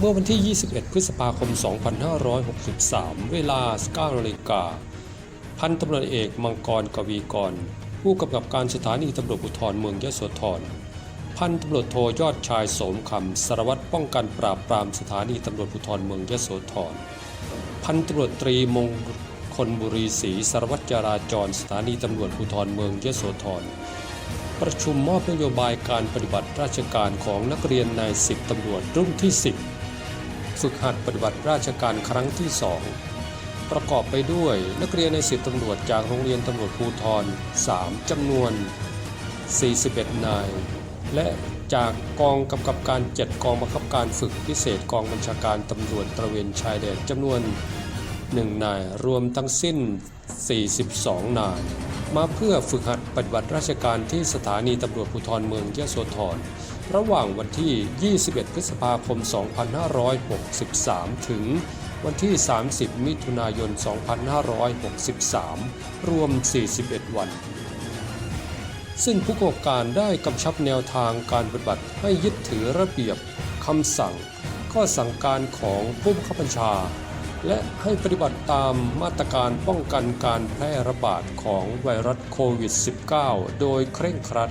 เมื่อวันที่ 21 พฤษภาคม 2563 เวลา9นาฬิกา พันตำรวจเอกมังกรกวีกร ผู้กำกับการสถานีตำรวจภูธรเมืองยะโสธร พันตำรวจโทยอดชายโสมคำสารวัตรป้องกันปราบปรามสถานีตำรวจภูธรเมืองยะโสธร พันตำรวจตรีมงคลบุรีศรีสารวัตรจราจรสถานีตำรวจภูธรเมืองยะโสธรประชุมมอบนโยบายการปฏิบัติราชการของนักเรียนนายสิบตำรวจรุ่นที่ 10 ฝึกหัดปฏิบัติราชการครั้งที่ 2 ประกอบไปด้วยนักเรียนในสิบตำรวจจากโรงเรียนตำรวจภูธร 3จำนวน 41 นาย และจากกองกำกับการ 7 กองบังคับการฝึกพิเศษกองบัญชาการตำรวจตระเวนชายแดนจำนวน 1 นายรวมทั้งสิ้น 42 นาย มาเพื่อฝึกหัดปฏิบัติราชการที่สถานีตำรวจภูธรเมืองยะโสธร ระหว่างวันที่ 21 พฤษภาคม 2563 ถึงวันที่ 30 มิถุนายน 2563 รวม 41 วัน ซึ่งผู้กำกับการได้กำชับแนวทางการปฏิบัติให้ยึดถือระเบียบคำสั่ง ข้อสั่งการของผู้บังคับบัญชา และให้ปฏิบัติตามมาตรการป้องกันการแพร่ระบาดของไวรัสโควิด -19 โดยเคร่งครัด